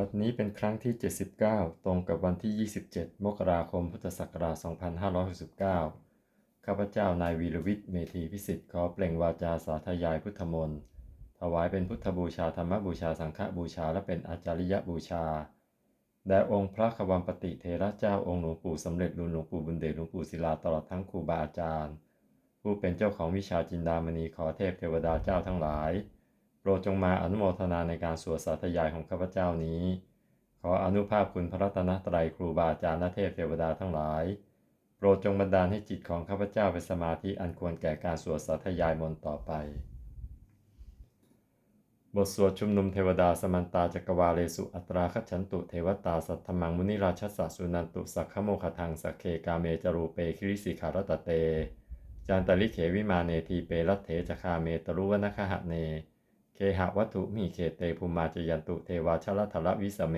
บัดนี้เป็นครั้งที่ 79 ตรงกับวันที่ 27 มกราคม พุทธศักราช 2569 ข้าพเจ้านายวีรวิทย์เมธีพิสิทธิ์ขอเปล่งวาจาสาธยายพุทธมนต์ ถวายเป็นพุทธบูชาธรรมบูชาสังฆบูชาและเป็นอาจาริยบูชา แด่องค์พระควัมปติเทระเจ้าองค์หลวงปู่สำเร็จรุนหลวงปู่บุญเดชหลวงปู่ศิลาตลอดทั้งครูบาอาจารย์ ผู้เป็นเจ้าของวิชาจินดามณีขอเทพเทวดาเจ้าทั้งหลาย รดจงมาอนุโมทนาในการสวดสาธยายของข้าพเจ้านี้ ขออนุภาพคุณพระรัตนตรัยครูบาอาจารย์เทพเทวดาทั้งหลาย โปรดจงบันดาลให้จิตของข้าพเจ้าเป็นสมาธิอันควรแก่การสวดสาธยายมนต่อไป บทสวดชุมนุมเทวดาสมันตาจักรวาเลสุอัตราคชันตุเทวตาสัทธมังมุนิราชสสสุนันตุสักขโมคทังสักเคกาเมจรูเปคิริสิขารตเต จานตลิเขวิมาเนทีเปรัตเถจคาเมตรุวนะคหะเน เคหะวัตถุมีเขเตภูมาจยันตุเทวาชลทละวิสเม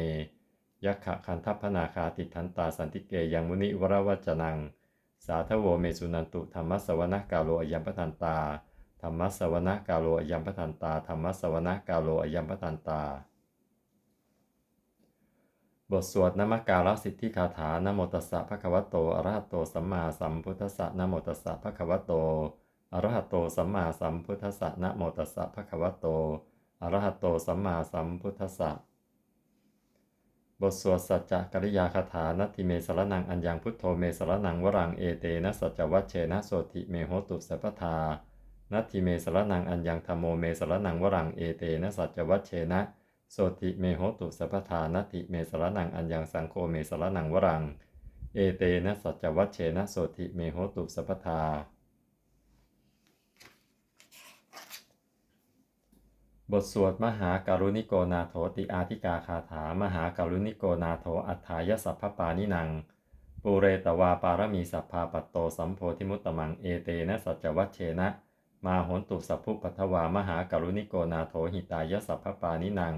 ยักขะคันทัพพนาคาติทันตาสันติเกยังมุนิวรวัจนัง สาธโวเมสุนันตุธรรมสวนกาโลอยัมปทันตาธรรมสวนกาโลอยัมปทันตาธรรมสวนกาโลอยัมปทันตา บทสวดนมการสิทธิคาถานโมตัสสะภะคะวะโตอะระหะโตสัมมาสัมพุทธัสสะนโมตัสสะภะคะวะโต อระหะโตสัมมาสัมพุทธัสสะนะโมตัสสะภะคะวะโตอระหะโตสัมมาสัมพุทธัสสะบทสวดสัจจกริยาคาถานัตติเมสรนังอัญญังพุทโธเมสรนังวรังเอเตนะสัจวัชเชนะโสติเมโหตุสัพพทานัตถิเมสรนังอัญญังธรรมโมเมสรนังวรังเอเตนะสัจวัชเชนะโสติเมโหตุสัพพทานัตถิเมสรนังอัญญังสังโฆเมสรนังวรังเอเตนะสัจจวัชเชนะโสติเมโหตุสัพพทา บทสวดมหาการุณิโกนาโถติอาธิกาคาถามหาการุณิโกนาโถอัฏฐายสัพพปานินัง ปูเรตวาปารมีสัพพาปัตโตสัมโพธิมุตตมังเอเตนะสัจวัชเชนะ มาหนตุสัพพุปัทวามหาการุณิโกนาโถหิตายสัพพปานินัง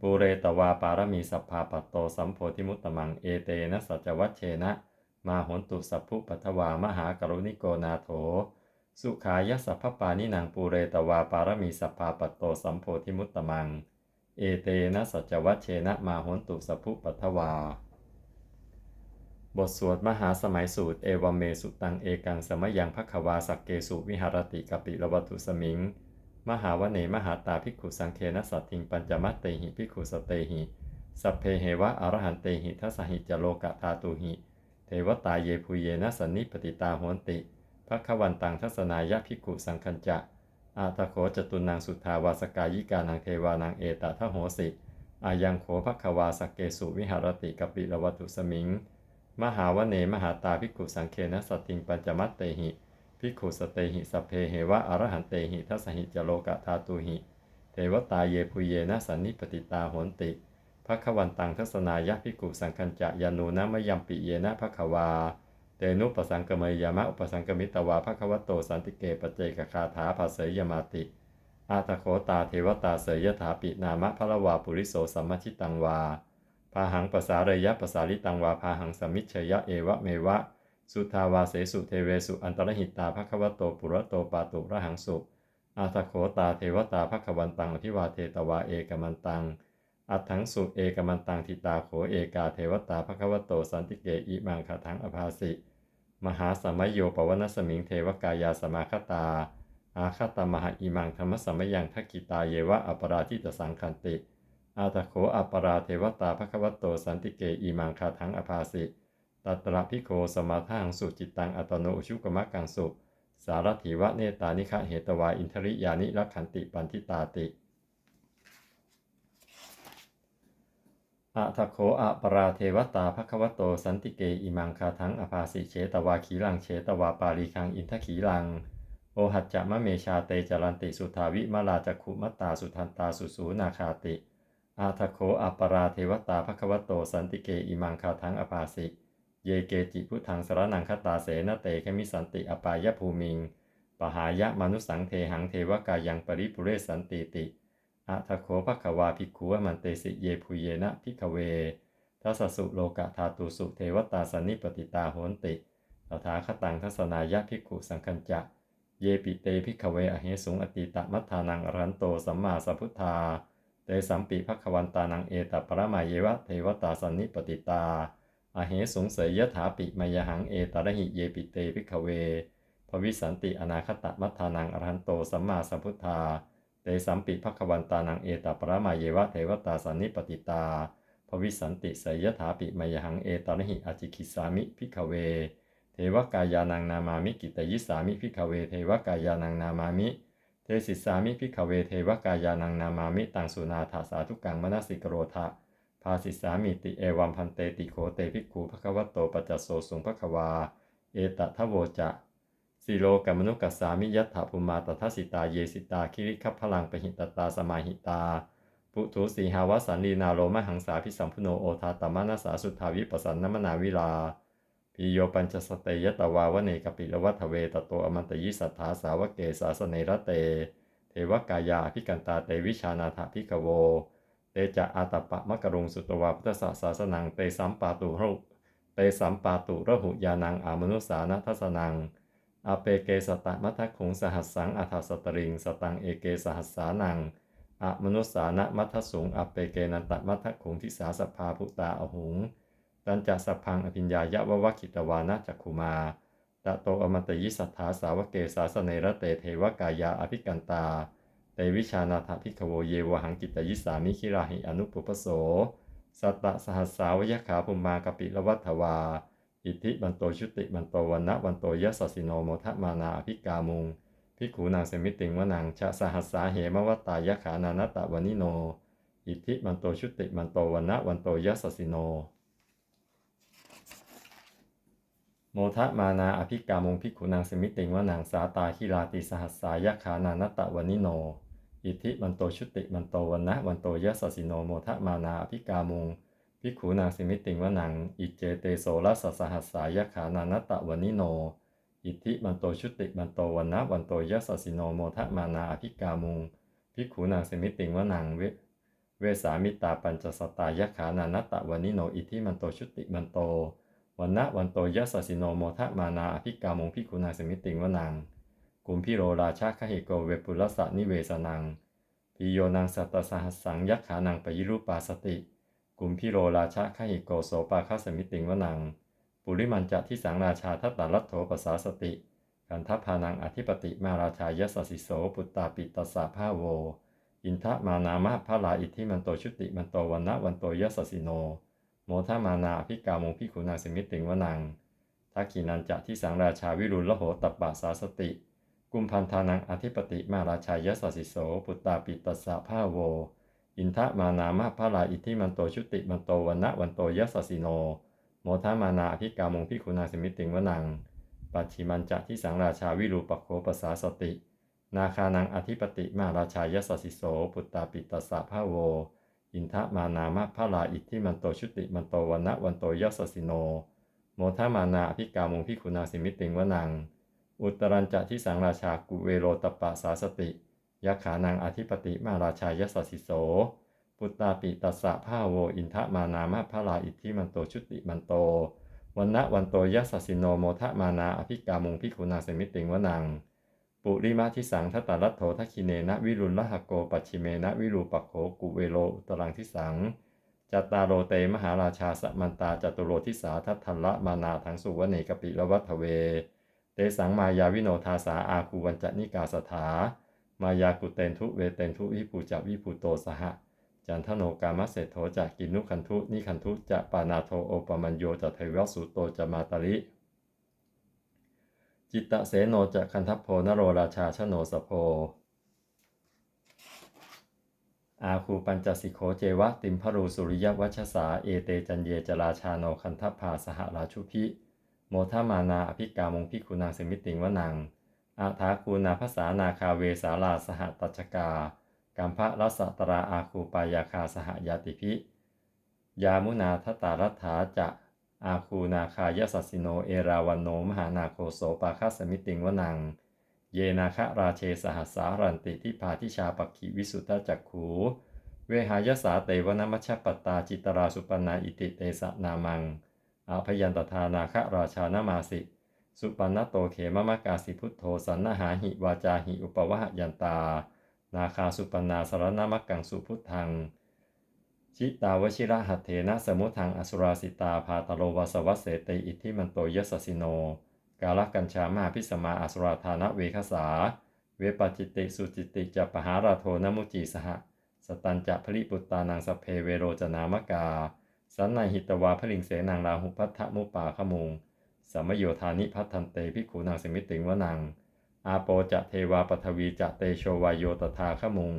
ปูเรตวาปารมีสัพพาปัตโตสัมโพธิมุตตมังเอเตนะสัจวัชเชนะ มาหนตุสัพพุปัทวามหาการุณิโกนาโถ สุขายสัพพปานินางปูเรตวาปารมีสัพพาปัตโตสัมโพธิมุตตมัง เอเตนะสัจวัชเชนะมาหนตุสัพพุปัทวา บทสวดมหาสมัยสูตรเอวเมสุตังเอกังสมยังพักวาสักเกสุวิหารติกปิรวัตุสมิง มหาวเนมหาตาภิกขุสังเคนะสัตถิงปัญจมัตเตหิภิกขุสเตหิสัพเพเหวะอรหันเตหิทัสสหิจโลกะธาตุหิ เทวตาเยภูเยนะสันนิปติตาโหนติ พระขวันตังทัศนายะภิกขุสังคัญจะ อาตโขจตุนางสุทธาวาสกายิกานางเทวานางเอตทะโหสิ อายังโขภควาสกเกสุวิหารติกปิระวัตุสมิง มหาวเนมหาตาภิกขุสังเคนะสติงปัญจมัตเตหิภิกขุสเตหิสเพเหวะอรหันเตหิทัสหิจโลกะธาตุหิ เทวตาเยภูเยนะสันนิปติตาโหนติพระขวันตังทัศนายะภิกขุสังคัญจะยานูนะมะยัมปิเยนะภควา เตนุปสังกเมยามะอุปสังกมิตวาภควโตสันติเกปเจกคาถาภาเสยยมาติ อาตโคตาเทวตาเสยยถาปินามะพระวาปุริโสสัมมชิตังวาพาหังปสาเรยะปสาลิตังวาพาหังสมิชเชยะเอวะเมวะ สุทาวาเสสุเทเวสุอันตรหิตาภควโตปุระโตปาตุระหังสุอาตโคตาเทวตาภควันตังอภิวาเทตวาเอกมันตังอัถังสุเอกมันตังทิตาโขเอกาเทวตาภควโตสันติเกอิมังคาทังอภาสิ มหาสมัยโยปวนสมิงเทวกายาสมาคตา อาคตมหาอิมังธรรมสมัยยังทักกิตาเยวะอปราทิตสังคันติ อาตโขอปราเทวตาภควัตโตสันติเกอิมังคาทังอภาสิตัตระพิโคสมาทังสุจิตตังอัตโนอุชุกมะกังสุ สารถิวะเนตานิคะเหตวาอินทริยานิรักขันติปันทิตาติ อะทะโคอะปราเทวตาภควโต สันติเกอิมังคาทังอภาสิเชตวาขีลังเชตวาปาลีคังอินทขีลัง โอหัจจะมะเมชาเตจรันติสุทาวิมาลาจักขุมตาสุทันตาสุสูนาคาติอาทะโคอะปราเทวตาภควโต สันติเกอิมังคาทังอภาสิเยเกจิพุทธังสรนังคตาเสนเตแคมิสันติอปายภูมิง ปหายะมนุสังเทหังเทวกายังปริปุเรสันติติ อะทะโคภควาภิกขุมันเตสิเยภูเยนะพิกเวทัสสุโลกะธาตุสุเทวตาสนนิปติตาโหนติตถาคตังทัศนายะภิกขุสังคัญจะ เยปิเตพิกเวอเหสุงอติตะมัทธานังอรันโตสัมมาสัพพุทธา เตสัมปิภควันตานังเอตปรมาเยวะเทวตาสันนิปติตา อเหสุงเสยยถาปิมยหังเอตระหิเยปิเตพิกเวภวิสันติอนาคตมัทธานังอรันโตสัมมาสัมพุทธา เตสัมปิภควันตานังเอตปรมาเยวะเทวตาสันนิปติตาภวิสันติสยถาปิมยหังเอตระหิอจิคิสามิพิกเว เทวกายานังนามามิกิตยิสามิพิกเว เทวกายานังนามามิ เทสิสามิพิกเว เทวกายานังนามามิตังสุนาถาสาทุกังมนสิกโรทะภาสิสามิติเอวัมพันเตติโคเตภิกขุภควตโตปัจจสโสสุงภควา เอตทะโวจะ สิโลกัมมนุกัสสามิยัตถภูมาตทัสิตาเยสิตาคิริคัพพลังปหิตตาสมาหิตา ปุถุสีหาวสันลีนาโลมหังสาพิสัมพุโนโอทาตมานาสาสุทธาวิปัสสันนมนาวิลาปิโยปัญจสเตยตวาวเนกปิลวัฏเวตโตอมันตยิสัทธาสาวเกสาสเนระเต เทวกายาพิกันตาเตวิชานาถพิกโว เตจะอาตปะมะกรุงสุตวาพุทธศาสาสนังเตสัมปาตุรุเตสัมปาตุระหุยานังอามนุสานัทสนัง อาเปเกสตะมัทคุงสหัสสังอัฏฐสตริง สตังเอเกสหัสสานังอะมนุสานะมัทสุงอเปเกนันตมัทคุงทิสาสภาพุตาอหุง ตันจะสพังอภิญญายะวะวะคิตวานะจักขุมาตะโตอมัตยิสัทธาสาวเกสาสเนระเตเทวกายาอภิกันตาเตวิชานาถพิกโวเยวหังกิตยิสามิคิราหิอนุปุปโส สัตตะสหัสสาวยขาภุมากปิลวัฏวา อิทิบันโตชุติบันโตวันนะวันโตยสสสิโนโมทะมานาอภิกามุงพิขูนางเสมิติงวนังชะสหัสสาเหมวัตตายะขานานตะวนิโน อิทิบันโตชุติบันโตวันนะวันโตยสสสิโน โมทะมานาอภิกามุงพิขุนางเสมิติงวนางสาตาคิราติสหัสสายะขานานตะวนิโน อิทธิมันโตชุติมันโตวันนะวันโตยสสสิโนโมทะมานาอภิกามุง พิขุนางสมิติงว่านางอิเจเตโสรัสสหัสสายขานานตะวนิโน อิทธิมันโตชุติมันโตวันนะวันโตยสสสิโนโมทะมานาอภิกามุงพิขุนางสมิติงว่านางเวเวสามิตาปัญจสตายขานานตะวนิโน อิทธิมันโตชุติมันโตวันนะวันโตยัสสิโนโมทะมานาอภิกามุงพิกุณางสมิติงวนังกุมพิโรราชาคหิโกเวปุรสะนิเวสนังปิโยนังสัตตสหัสสังยักขานังปยิรูปาสติ กุมพิโรราชาคหิโกโสปาคาสมิติงวนัง ปุริมันจะที่สังราชาทัตตาลัตโถปสาสติ กันทัพพานังอธิปติมาราชายสสิโสปุตตาปิตัสสะภาโว อินทะมานามะพระลาอิทธิมันโตชุติมันโตวันนะวันโตยสสิโน โมทามานาพิกามงพิขุนาสมิติงวนังทักขินันจะที่สังราชาวิรุลโหตัปปะสาสติ กุมพันธานังอธิปติมาราชายสสิโสปุตตาปิตัสสะภาโว อินทะมานามะพระลาอิทิมันโตชุติมันโตวันนะวันโตยสสิโน โมทามานาพิกามงพิขุนาสมิติงวนัง ปัจฉิมันจะที่สังราชาวิรูปโคปสาสติ นาคานังอธิปติมาราชายสสิโส ปุตตาปิตัสสะภาโว อินทะมานามะพระลาอิทิมันโตชุติมันโตวันนะวันโตยสสิโน โมทามานาอภิกามงพิคุณาสมิติงวนัง อุตรัญจะที่สังราชากุเวโรตปปะสาสติ ยักขานังอธิปติมาราชายสสิโส ปุตตาปิตัสสะภาโวอินทะมานามะพระลาอิทธิมันโตชุติมันโตวันนะวันโตยัสสิโนโมทะมานาอภิกามุงพิคุณาสิมิติงวนัง ปุริมาทิสังทัตตารัตโถทัคคิเนนะวิรุลลหโกปัจฉิเมนะวิรูปโขกุเวโลอุตรังทิสังจัตตาโรเตมหาราชาสมันตาจตุโรทิสาทัตทัลละมานาทังสุวเนกปิละวัฏเว เตสังมายาวิโนทาสาอาคูวันจนิกาสถา มายากุเตนทุเวเตนทุวิปูจาวิปูโตสหะจันทโนกามเสโทจะกินุคันทุนิคันทุจะปานาโทโอปมัญโยจะเทวสุโตจะมาตาริจิตตะเสโนจะคันทัพโพนโรราชาชโนสโพ อาคูปัญจสิโขเจวะติมพรูสุริยวัชสาเอเตจันเยจราชาโนคันทัพพาสหราชุพิ โมทามานาอภิกามงพิคุนางสมิติงวนัง อาทาคูนาภาษานาคาเวสาลาสหตัชกากัมพะรัสตราอาคูปายาคาสหยาติพิยามุนาทตารัฐาจะอาคูนาคายสัสิโนเอราวันโนมหานาโคโสปาคาสมิติงวนัง เยนาคะราเชสหัสสารันติที่พาทิชาปักขิวิสุทธจักขูเวหายสาเตวนมัชปตตาจิตราสุปนาอิติเตสะนามังอาพยันตทานาคะราชานามาสิ สุปันนโตเขมมะกาสิพุทโธสันนหาหิวาจาหิอุปวะหยันตา นาคาสุปนาสารณมักกังสุพุทธัง ชิตาวชิระหัตเถนะสมุทังอสุราสิตาพาตโลวาสวัสเสติอิทธิมันโตยสสิโน กาลกัญชามาพิสมาอสุราธานะเวคสา เวปจิติสุจิติจะปหาราโทนมุจีสหะสตันจะพลิปุตตานังสเพเวโรจนามกา สันนหิตวาพลิงเสนางลาหุพัทธมุปาขมุง สมโยธานิพัทธันเตพิกขูนางสมิติงวนัง อาโปจะเทวาปทวีจะเตโชวายโยตถาขมุง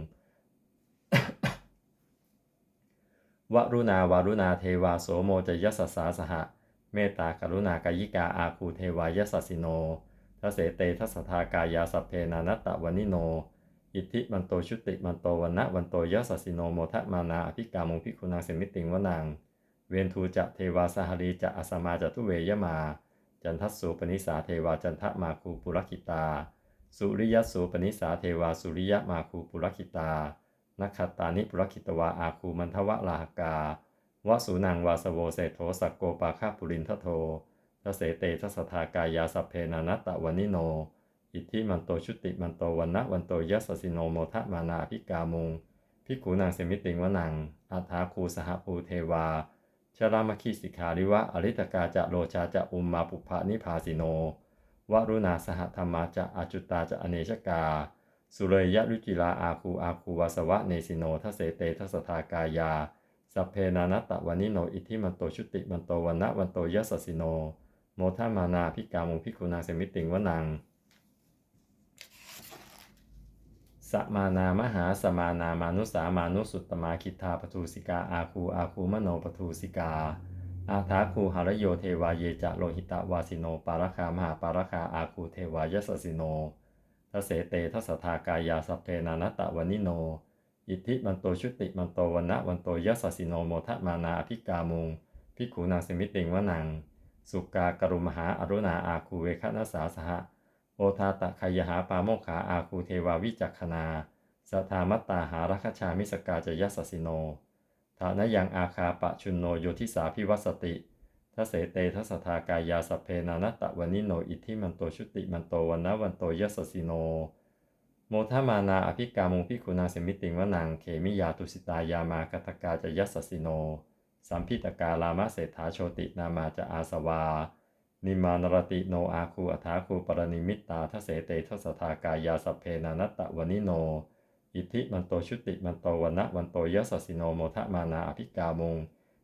วรุณาวารุณาเทวาโสโมจะยสสสาสหะ เมตตากรุณากายิกาอาคูเทวายสสสิโนทเสเตทัสทากายาสัพเพนานัตตะวนิโน อิทธิมันโตชุติมันโตวันนะวันโตยสสสิโนโมทะมานาอภิกามุงพิคุณังเสมิติงวนังเวนทูจะเทวาสหรีจะอสมาจะตุเวยมา จันทสสุปนิสาเทวาจันทมาคูปุรคิตา สุริยสูปนิสาเทวาสุริยมาคูปุรคิตานักขตานิปุรคิตวาอาคูมันทวะลาหกาวสุนังวาสโวเศโธสักโกปาคาปุรินทโททเสเตทัสทากายาสัพเพนานัตตะวนิโน อิทธิมันโตชุติมันโตวันนะวันโตยัสสิโนโมทะมานาภิกามุงพิขูนางเสมิติงวนังอาถาคูสหภูเทวา ชรามคีสิกขาริวะอริตกาจะโลชาจะอุมมาปุพะนิพาสิโน วรุณาสหธรรมาจะอาจุตาจะอเนชกา สุเรยะรุจิลาอาคูอาคูวาสวะเนสิโนทเสเตทัสทากายา สัพเพนานตตะวานิโนอิทิมันโตชุติมันโตวันนะวันโตยัสสิโน โมทามานาพิกามุงพิกุณาเสมิติงวนัง สมานามหาสมานามานุสามานุสุตตมาคิทาปทูสิกาอาคูอาคูมโนปทูสิกา อาทาคูหารโยเทวาเยจะโลหิตวาสิโน ปารคามหาปารคาอาคูเทวายสสิโนทเสเตทัสทากายาสัพเพนานัตะวนิโน อิทธิมันโตชุติมันโตวันนะวันโตยสสิโนโมทมานาอภิกามุงพิขูนางสมิติงวนัง สุกากรุมหาอรุณาอาคูเวคณสาสหะ ทาตะขยหาปาโมขาอาคูเทวาวิจักขณาสทามัตตาหารัคชามิสกาจยัสสิโนฐานยังอาคาปะชุนโนโยทิสาพิวัสติทเสเตทัสทากายาสเพนานัตตะวานิโนอิทิมันโตชุติมันโตวันนะวันโตยัสสิโน โมทามานาอภิกามุงพิกุณาเสมิติงวนังเขมิยาตุสิตายามากตกาจยัสสสิโน สัมพิตกาลามะเศรษฐาโชตินามาจะอาสวา นิมานรติโนอาคูอัฐาคูปรณิมิตตาทเสเตทัสทากายาสพเพนานัตตะวนิโน อิทิมันโตชุติมันโตวันนะวันโตยสสิโนโมทะมานาอภิกามุง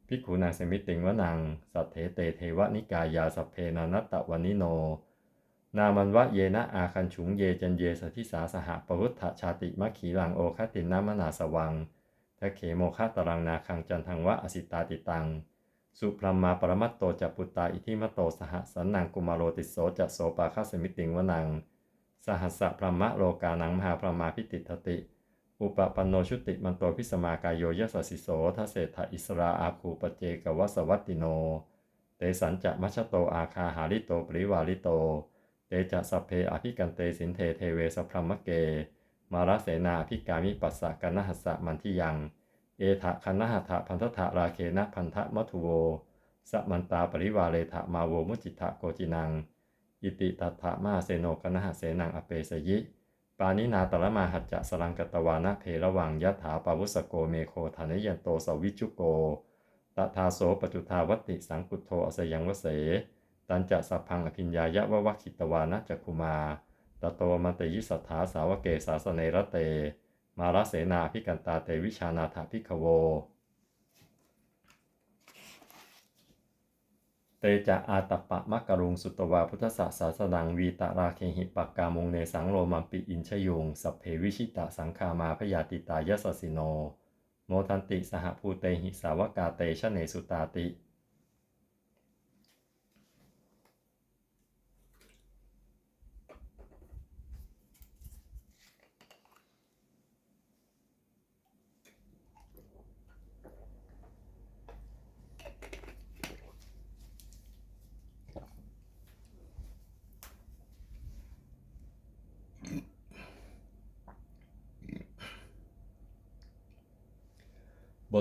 พิกขุนางเสมิติงวนัง สัทเถเตเทวนิกายาสพเพนานัตตะวนิโน นามันวะเยนะอาคันฉุงเยจันเยสทิสาสหปวุฒชชาติมัคขีลังโอคตินนามนาสวังทะเขโมคาตรังนาคังจันทังวะอสิตาติตัง สุพรมมาปรมัตโตจะปุตตาอิทิมโตสหสันนังกุมารโรติโสจะโสปาคาสมิติงวนัง สหัสสะพรมะโลกานังมหาพรมาพิติทติ อุปปันโนชุติมันโตพิสมากายโยยสสสิโสทเศรษฐอิสราอาคูปเจกวสวัตติโน เตสันจะมัชโตอาคาหาริโตปริวาริโต เตจะสเพอภิกันเตสินเทเทเวสพรหมเก มาราเสนาภิกามิปัสสะกันนหัสสะมันทิยัง เอทะคันนหัตถะพันธะราเคนะพันธะมัทุโวสมันตาปริวาเลทะมาโวมุจิตะโกจินัง อิติตัถะมาเสโนกนนหเสนังอเปสยิ ปานินาตละมาหัจจะสลังกตวานะเพระวังยะถาปาวุสโกเมโคธานยันโตสวิจุโกตถาโสปจุทาวติสังกุโทอสยังวเส ตันจะสัพพังอภิญญายะวะวะขิตวานะจักคุมาตโตมันตยิสัทธาสาวเกสาสเนระเต มารเสนาพิกันตาเตวิชานาถาพิขโว เตจะอาตปะมะกะรุงสุตวาพุทธสสาสดังวีตาราเคหิปักกามงเนสังโรมัมปิอินชยงสัพเพวิชิตะสังคามาพยาติตายสสสิโน โมทันติสหภูเตหิสาวกาเตชะเนสุตาติ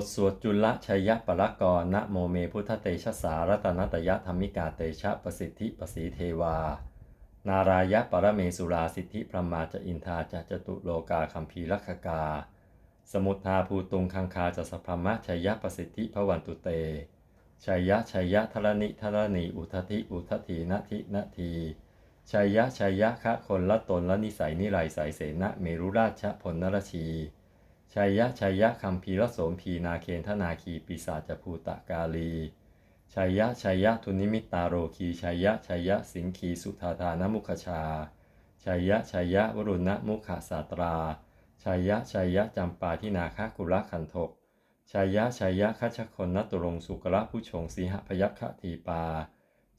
ทสวดจุลชัยยะปรกรณโมเมพุทธเตชะสารัตนตยธรรมิกาเตชะประสิทธิประสีเทวา นารายะปรเมสุราสิทธิพระมาจะอินทาจะจตุโลกาคัมภีรักกา สมุทธาภูตุงคังคาจะสัพพมะชัยยะประสิทธิพระวันตุเตชัยยะชัยยะทรณิทรณีอุทธิอุทธีนทินทีชัยยะชัยยะคะคนละตนละนิสัยนิไรสายเสนะเมรุราชพลนรชี ชัยยะชัยยะคัมภีรโสมพีนาเคนทนาคีปีศาจภูตะกาลีชัยยะชัยยะทุนิมิตตาโรคีชัยยะชัยยะสิงคีสุธาธานมุขชาชัยยะชัยยะวรุณมุขสาตราชัยยะชัยยะจำปาทินาคกุละขันทกชัยยะชัยยะคัชคนนตุรงสุกระผู้ชงสีหพยัคฆทีปา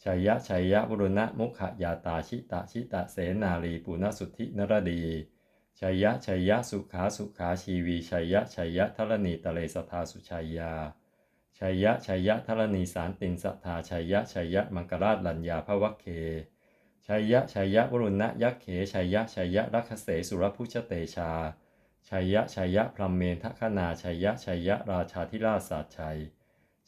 ชัยยะชัยยะวรุณมุขยาตาชิตาชิตะเสนาลีปุณสุทธินรดี ชัยยะชัยยะสุขาสุขาชีวีชัยยะชัยยะทรณีตะเลสทาสุชัยยาชัยยะชัยยะทรณีสารตินสัทธาชัยยะชัยยะมังกราชลัญญาภวัคเคชัยยะชัยยะวรุณยักเขชัยยะชัยยะรัคเสสุรพุชเตชาชัยยะชัยยะพรหมเมทคนาชัยยะชัยยะราชาธิราชศาสชัย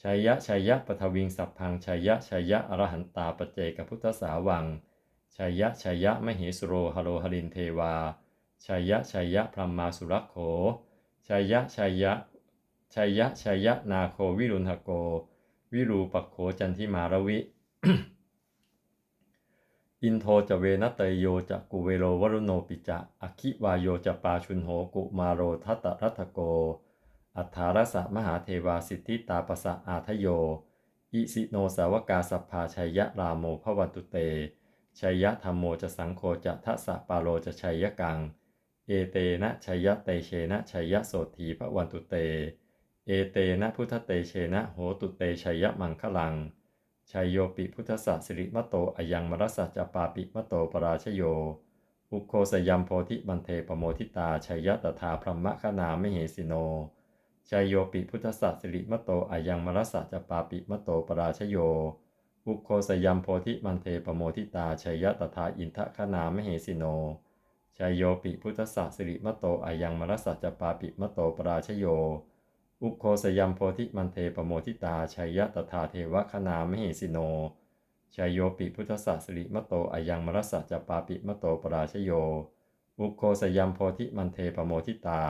ชัยยะชัยยะปทวิงสัพพังชัยยะชัยยะอรหันตาปเจกพุทธสาวังชัยยะชัยยะมเหสุโรหโรหรินเทวา ชัยยะชัยยะพรหมาสุรักโขชัยยะชัยยะชัยยะชัยยะนาโควิรุณหโก วิรูปโขจันทิมารวิ อินโทจะเวนเตยโยจะกุเวโรวรุโนปิจะอคิวายโยจะปาชุนโหกุมาโรทัตตรัตโก อัฏฐารสะมหาเทวาสิทธิตาปสะอาทโย อิสิโนสาวกาสัพพาชัยยะรามโมภวันตุเตชัยยะธรรมโมจะสังโฆจะทัสสะปาโลจะชัยยะกัง เอเตนะชัยยะเตเชนะชัยยะโสถีพระวันตุเต เอเตนะพุทธเตเชนะโหตุเตชัยยะมังคลังชัยโยปิพุทธสัสิริมะโตอายังมรสสะจปาปิมะโตปราชโย อุโคสยัมโพธิบันเทปโมทิตาชัยยะตถาพรหมคณามเหสิโนชัยโยปิพุทธสัสิริมะโตอายังมรสสะจปาปิมะโตปราชโย อุโคสยัมโพธิมันเทปโมทิตาชัยยะตถาอินทคณามเหสิโน ชยโยปิพุทธสัสิริมโตอายังมรสสะจปาปิมโตปราชโย อุโคสยัมโพธิมันเทปโมทิตาชัยยะตถาเทวคณามเหสิโนชยโยปิพุทธสัสิริมโตอายังมรสสะจปาปิมโตปราชโย อุโคสยัมโพธิมันเทปโมทิตา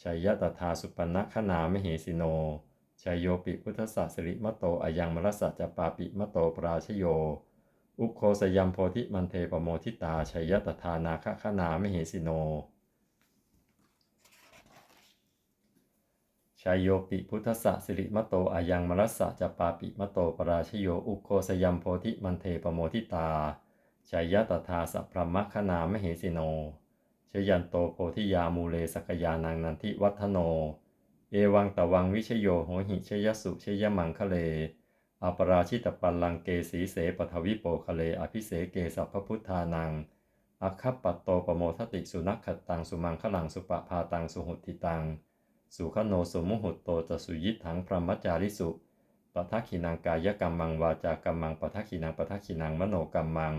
ชัยยะตถาสุปนคณามเหสิโนชยโยปิพุทธสัสิริมโตอายังมรสสะจปาปิมโตปราชโย อุโคสยัมโพธิมันเทปโมทิตาชัยตถานาคคณามเหสิโนชัยโยปิพุทธะสิริมโตอายังมรัสสะจปาปิมโตปราชโยอุโคสยัมโพธิมันเทปโมทิตาชัยตถาสัพพมคณามเหสิโนชยันโตโพธิยามูเลสกยานังนันทิวัฒโน เอวังตะวังวิชโยโหหิชยสุชยมังคะเล อปราชิตปัลลังเกสีเสปทวิโปคะเลอภิเสเกสัพพุทธานังอัคคปัตโตปโมทติสุนัขขตังสุมังคลังสุปภาตังสุหุติตัง สุขโนสุมุหุตโตจะสุยิถังพรหมจาริสุปทักขินังกายกรรมังวาจากรรมังปทักขินังปทักขินังมโนกรรมัง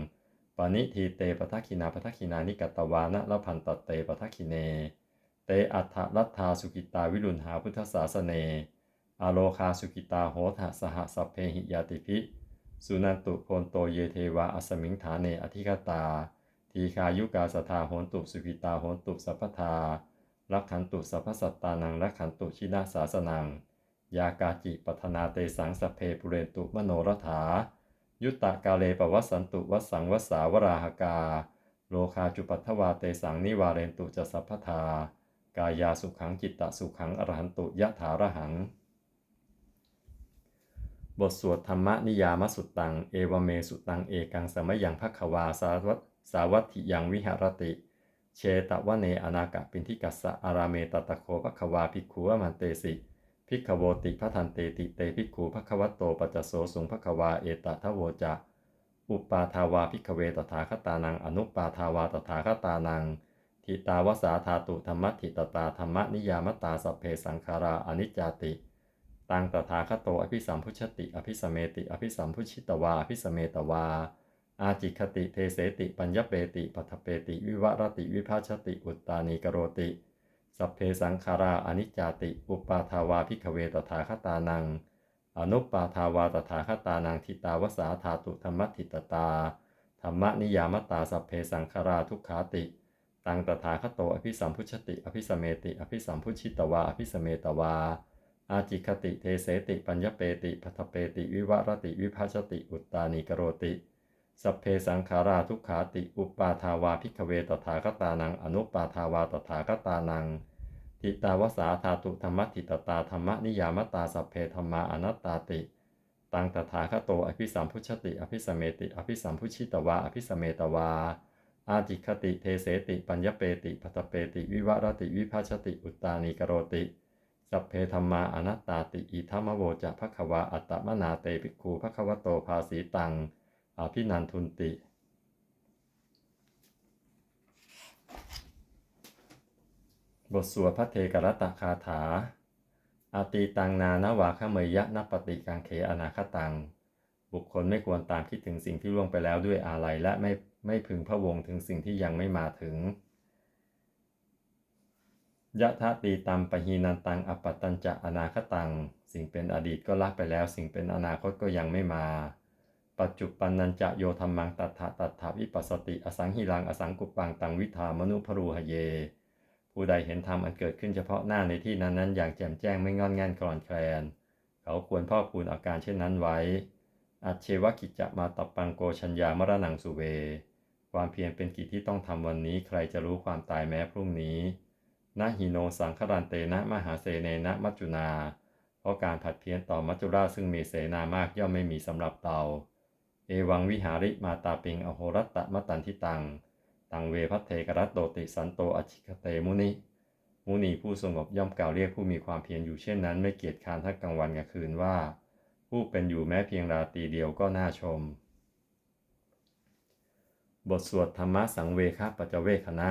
ปณิทีเตปทักขินาปทักขินานิกตวานะละพันตเตปทักขิเน เตอัฏฐรัตถาสุกิตาวิรุณหาพุทธศาสเน อโลคาสุกิตาโหทสหสัพเพหิยาติพิสุนันตุโพนโตเยเทวาอสมิงฐานเนอธิกตา ทีคายุกาสทาโหนตุสุกิตาโหนตุสัพพทารักขันตุสัพพสัตตานังรักขันตุชินาสาสนัง ยากาจิปัฒนาเตสังสเพปุเรตุมโนรถา ยุตตะกาเลปวัสันตุวัสังวัสาวราหกา โลคาจุปัทวาเตสังนิวาเรนตุจะสัพพทากายาสุขังจิตตสุขังอรหันตุยะถาระหัง บทสวดธรรมนิยามสุตตัง เอวเมสุตังเอกังสมยังพักขวาสาวัตสาวัตถิยังวิหารติ เชตวเนอนากะปินทิกัสสะอาราเมตตะโคพักขวาภิกขุวมันเตสิภิกขโวติพัทันเตติเตภิกขุพักขวัตโตปัจจโสสุงพักขวาเอตทะโวจะอุปาทาวาภิกขเวตถาคตานังอนุปาทาวาตถาคตานังทิตาวสาธาตุธรรมทิตตาธรรมนิยามตาสเพสังขาราอนิจจติ ตังตถาคโตอภิสัมพุชติ อภิสเมติ อภิสัมพุชิตวา อภิสเมตวา อาจิคติเทเสติ ปัญญเปติปัทเปติ วิวรติวิภาชติ อุตตานีกโรติ สัพเพสังขาราอนิจจาติ อุปาทาวาภิกขเวตถาคตานัง อนุปาทาวาตถาคตานังทิตาวสาธาตุธรรมทิตตา ธรรมนิยามตาสัพเพสังขาราทุกขาติ ตังตถาคโตอภิสัมพุชติ อภิสเมติ อภิสัมพุชิตวา อภิสเมตวา อาจิคติเทเสติปัญญเปติพัทเปติวิวรติวิภัชติอุตตานิกโรติสัพเพสังขาราทุกขาติอุปาทาวาพิกเวตถาคตานัง อนุปาทาวาตถาคตานังทิตาวสาธาตุธรรมทิตตาธรรมนิยามตาสัพเพธรรมาอนัตตาติตังตถาคโตอภิสัมพุชติ อภิสเมติ อภิสัมพุชิตวา อภิสเมตวา อาจิคติเทเสติ ปัญญเปติพัตเปติ วิวรติวิภัชติอุตตานิกโรติ สัพเพธรรมาอนัตตาติอิทัมมโวจะภควาอัตตมนาเตภิกขูภควโตภาสีตังอภินันทุนติ บทสวดพระเทกรตคาถา อาตีตังนานาวาคเมยยะนปฏิกังเขอนาคตัง บุคคลไม่ควรตามคิดถึงสิ่งที่ล่วงไปแล้วด้วยอาลัยและไม่ไม่พึงพะวงถึงสิ่งที่ยังไม่มาถึง ยะทะตีตัมปะหีนันตังอปปตัญจะอนาคตัง สิ่งเป็นอดีตก็ละไปแล้ว สิ่งเป็นอนาคตก็ยังไม่มา ปัจจุปันนันจะโยธรรมังตัทธะตัทธาวิปัสสติ อสังหิรังอสังกุปังตังวิธามนุพรูหเย ผู้ใดเห็นธรรมอันเกิดขึ้นเฉพาะหน้าในที่นั้นนั้นอย่างแจ่มแจ้งไม่งอนแงนกรอนแคลน เขาควรพ่อคูณอาการเช่นนั้นไว้ อัจเชวกิจจะมาตบปังโกชัญญามรณังสุเว ความเพียรเป็นกิจที่ต้องทำวันนี้ใครจะรู้ความตายแม้พรุ่งนี้ นะหิโนสังครันเตนะมหาเสเนนะมัจจุนา เพราะการผัดเพี้ยนต่อมัจจุราชซึ่งมีเสนามากย่อมไม่มีสำหรับเตาเอวังวิหาริมาตาปิงอโหรัตตะมตันทิตัง ตังเวพัเทกรัตโตติสันโตอชิคเตมุนิ มุนีผู้สงบย่อมกล่าวเรียกผู้มีความเพียรอยู่เช่นนั้น ไม่เกียจค้านทั้งกลางวันกลางคืนว่า ผู้เป็นอยู่แม้เพียงราตรีเดียวก็น่าชม บทสวดธรรมะสังเวคปัจจเวคณะ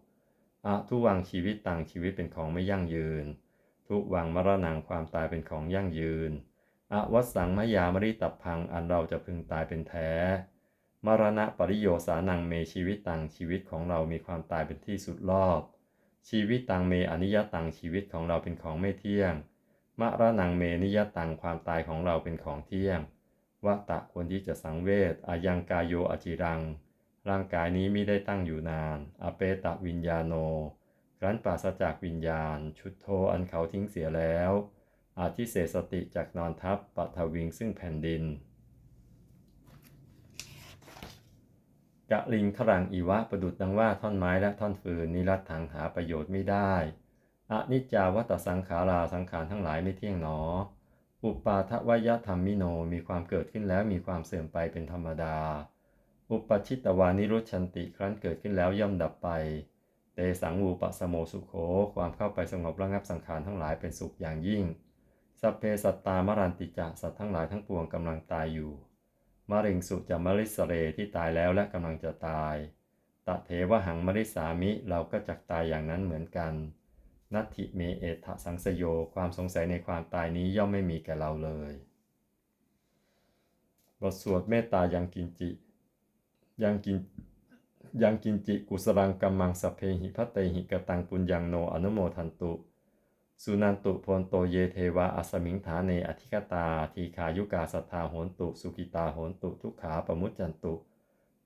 อะทุวังชีวิตต่างชีวิตเป็นของไม่ยั่งยืน ทุวังมรณงความตายเป็นของยั่งยืนอะวัสังมยามริตับพังอันเราจะพึงตายเป็นแท้ มรณะปริโยสานังเมชีวิตต่างชีวิตของเรามีความตายเป็นที่สุดรอบ ชีวิตตังเมอนิยตังชีวิตของเราเป็นของไม่เที่ยง มรณงเมนิยตังความตายของเราเป็นของเที่ยงวะตะควรที่จะสังเวชอายังกายโยอจิรัง ร่างกายนี้ไม่ได้ตั้งอยู่นาน อเปตะวิญญาโนครั้นปราศจากวิญญาณ ชุดโทอันเขาทิ้งเสียแล้ว อาทิเสสติจากนอนทับปัทวิงซึ่งแผ่นดินกะลิงขรังอีวะประดุดดังว่าท่อนไม้และท่อนฟืนนิรัตถังหาประโยชน์ไม่ได้อนิจจาวัตสังขาราสังขารทั้งหลายไม่เที่ยงหนอ อุปาทวยธรรมมิโนมีความเกิดขึ้นแล้วมีความเสื่อมไปเป็นธรรมดา อุปชิตวานิรุชันติครั้นเกิดขึ้นแล้วย่อมดับไป เตสังวูปสโมสุโข ความเข้าไปสงบระงับสังขารทั้งหลายเป็นสุขอย่างยิ่ง สัพเพสัตตามรันติจะสัตว์ทั้งหลายทั้งปวงกำลังตายอยู่มะเร็งสุจะมริสเรที่ตายแล้วและกำลังจะตาย ตะเทวหังมริสามิเราก็จักตายอย่างนั้นเหมือนกัน นัตถิเมเอทะสังสโย ความสงสัยในความตายนี้ย่อมไม่มีแก่เราเลย บทสวดเมตตายังกินจิ ยังกินยังกินจิกุสรังกัมมังสเพหิพัตเตหิกตังปุญญังโนอนุโมทันตุ สุนันตุพลโตเยเทวาอสมิงฐานเนอธิกตาทีขายุกาสัทธาโหนตุ สุกิตาโหนตุทุกขาปมุจจันตุ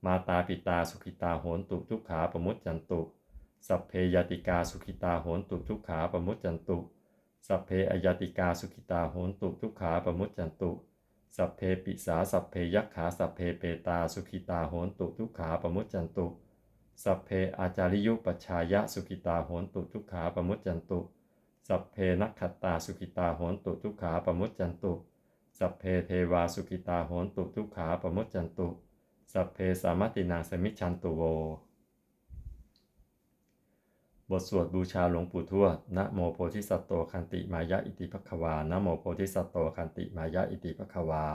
มาตาปิตาสุขิตาโหนตุทุกขาปมุจจันตุ สัพเพยติกาสุขิตาโหนตุทุกขาปมุจจันตุ สัพเพอยติกาสุขิตาโหนตุทุกขาปมุจจันตุ สัพเพปิสาสัพเพยักขาสัพเพเปตาสุขิตาโหนตุทุกขาปมุจจันตุ สัพเพอาจาริยุปชายะสุขิตาโหนตุทุกขาปมุจจันตุ สัพเพนักขตาสุขิตาโหนตุทุกขาปมุจจันตุ สัพเพเทวาสุขิตาโหนตุทุกขาปมุจจันตุ สัพเพสามตินางสมิชชันตุโว บทสวดบูชาหลวงปู่ทวด นะโมโพธิสัตโตคันติมายะอิติภควา นะโมโพธิสัตโตคันติมายะอิติภควา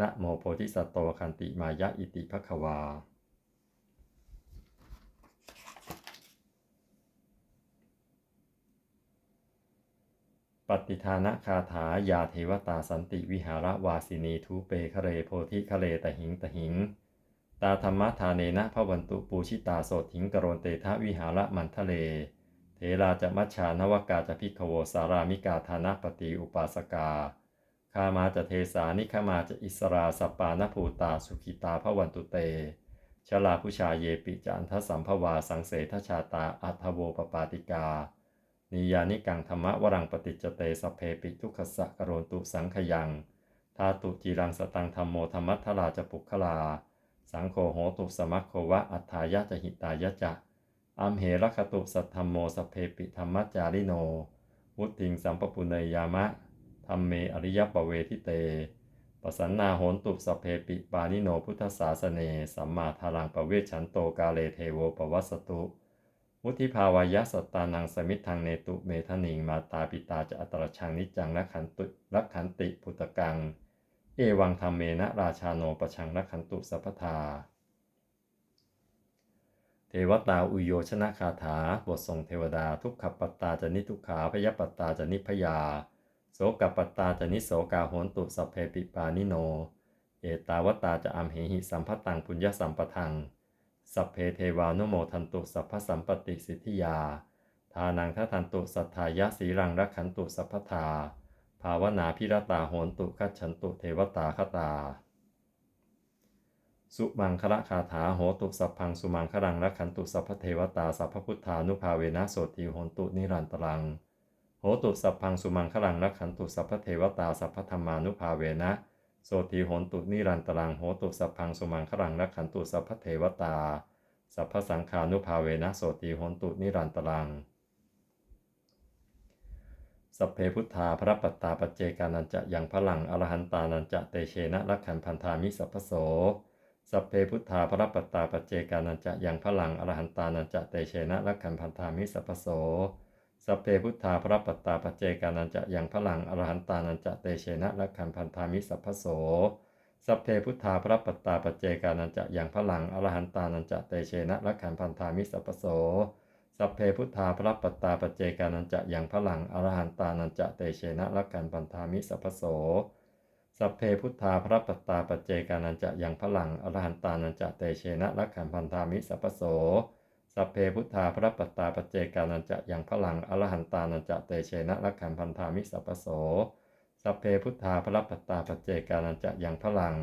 นะโมโพธิสัตโตคันติมายะอิติภควา ปฏิทานคาถายาเทวตาสันติวิหารวาสินีทูเปคะเรโพธิคะเรตหิงตหิงง ตาธรรมทาเนนะพระวันตุปูชิตาโสถิงกโรนเตทะวิหารมันทะเล เทราจะมัชชานวกาจะพิกโวสารามิกาธานปฏิอุปาสกาคามาจะเทสานิคมาจะอิสราสปปานภูตาสุขิตาพระวันตุเต ชลาผู้ชาเยปิจันทสัมภวาสังเสทชาตาอัทโวปปาติกา นิยานิกังธรรมะวรังปฏิจเตสเพปิทุขสะกโรนตุสังขยัง ทาตุจีรังสตังธรรมโมธรรมัทราจะปุคลา สังโฆโหตุสมัคโควะอัฏฐายะจะหิตายะจะอัมเหรคตุสัทธรมโมสเพปิธรรมจาริโน วุติงสัมปปุเนยามะธรรมเมอริยปเวทิเตปสันนาโหนตุสเพปิปานิโนพุทธศาสเน สัมมาทารังปเวชันโตกาเลเทโวปวัสตุ วุธิภาวายะสตานังสมิทธังเนตุเมทนิงมาตาปิตาจะอัตรชังนิจังละขันตุละขันติปุตตะกัง เอวังธรรมเมนะราชาโนประชังละขันตุสัพพทา เทวตาอุโยชนะคาถาบททรงเทวดาทุกขปัตตาจนิทุกขาพยปัตตาจนิพยา โสกปัตตาจนิโสกาโหนตุสัพเพปิปานิโน เอตาวตาจะอัมเหหิสัมพัตตังปุญญสัมปทัง สัพเพเทวานุโมทันตุสัพพสัมปติสิทธิยา ทานังทัทันตุสัทธายะสีรังรักขันตุสัพพทา ภาวนาพิรตาโหนตุคัจฉันตุเทวตาคตา สุมังคละคาถาโหตุสัพพังสุมังคลังรักขันตุสัพพเทวตาสัพพพุทธานุภาเวนะโสติโหนตุนิรันตรัง โหตุสัพพังสุมังคลังรักขันตุสัพพเทวตาสัพพธรรมานุภาเวนะโสติโหนตุนิรันตรังโหตุสัพพังสุมังคลังรักขันตุสัพพเทวตาสัพพสังขานุภาเวนะโสติโหนตุนิรันตรัง สัพเพพุทธาพระปัตตาปัจเจกานันจะยังพลังอรหันตานันจะเตเชนะรักขันพันธามิสัพพโสสัพเพพุทธาพระปัตตาปัจเจกานันจะยังพลังอรหันตานันจะเตเชนะรักขันพันธามิสัพพโสสัพเพพุทธาพระปัตตาปัจเจกานันจะยังพลังอรหันตานันจะเตเชนะรักขันพันธามิสัพพโสสัพเพพุทธาพระปัตตาปัจเจกานันจะยังพลังอรหันตานันจะเตเชนะรักขันพันธามิสัพโส สัพเพพุทธาพระปัตตาปเจกานันจะอยังพลังอรหันตานันจะเตเชนะรักขันพันธามิสัพพโส สัพเพพุทธาพระปัตตาปเจกานันจะอยังพลังอรหันตานันจะเตเชนะรักขันพันธามิสัพพโส สัพเพพุทธาพระปัตตาปเจกานันจะอยังพลังอรหันตานันจะเตเชนะรักขันพันธามิสัพพโส สัพเพพุทธาพระปัตตาปเจกานันจะอยังพลัง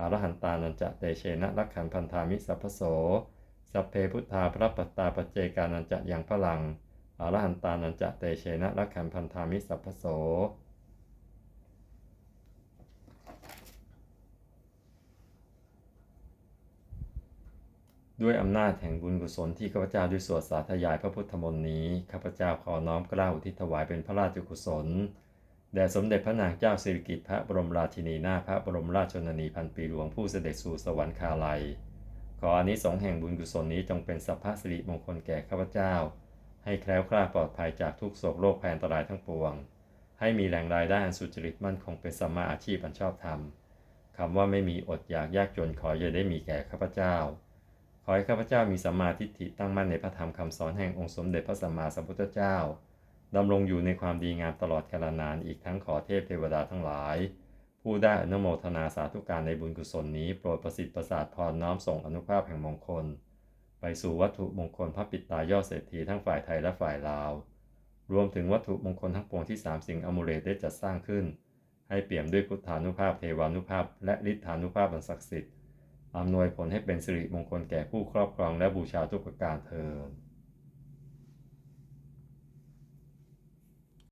อรหันตานันจะเตเชนะรักขันพันธามิสัพโส สัพเพพุทธาพระปัตตาปเจกานันจะยังพลังอรหันตานันจะเตเชนะรักขันพันธามิสัพพโสด้วยอำนาจแห่งบุญกุศลที่ข้าพเจ้าด้วยสวดสาธยายพระพุทธมนต์นี้ข้าพเจ้าขอน้อมกล้าอุทิศถวายเป็นพระราชกุศลแด่สมเด็จพระนางเจ้าสิริกิติ์พระบรมราชินีนาถพระบรมราชชนนีพันปีหลวงผู้เสด็จสู่สวรรคาลัย ขออานิสงส์แห่งบุญกุศลนี้จงเป็นสัพพะสิริมงคลแก่ข้าพเจ้า ให้แคล้วคลาดปลอดภัยจากทุกโศกโรคภัยอันตรายทั้งปวง ให้มีแหล่งรายได้อันสุจริตมั่นคงเป็นสัมมาอาชีพอันชอบธรรมคำว่าไม่มีอดอยากยากจนขออย่าได้มีแก่ข้าพเจ้า ขอให้ข้าพเจ้ามีสัมมาทิฏฐิตั้งมั่นในพระธรรมคำสอนแห่งองค์สมเด็จพระสัมมาสัมพุทธเจ้าดำรงอยู่ในความดีงามตลอดกาลนานอีกทั้งขอเทพเทวดาทั้งหลาย ผู้ได้อนุโมทนาสาธุการในบุญกุศลนี้โปรดประสิทธิ์ประสาทพรน้อมส่งอนุภาพแห่งมงคล ไปสู่วัตถุมงคลพระปิตายอดเศรษฐีทั้งฝ่ายไทยและฝ่ายลาว รวมถึงวัตถุมงคลทั้งปวงที่สามสิ่งอมูเลตได้จัดสร้างขึ้น ให้เปี่ยมด้วยพุทธานุภาพเทวานุภาพ และฤทธานุภาพอันศักดิ์สิทธิ์อำนวยผลให้เป็นสิริมงคลแก่ผู้ครอบครองและบูชาทุกประการเทอ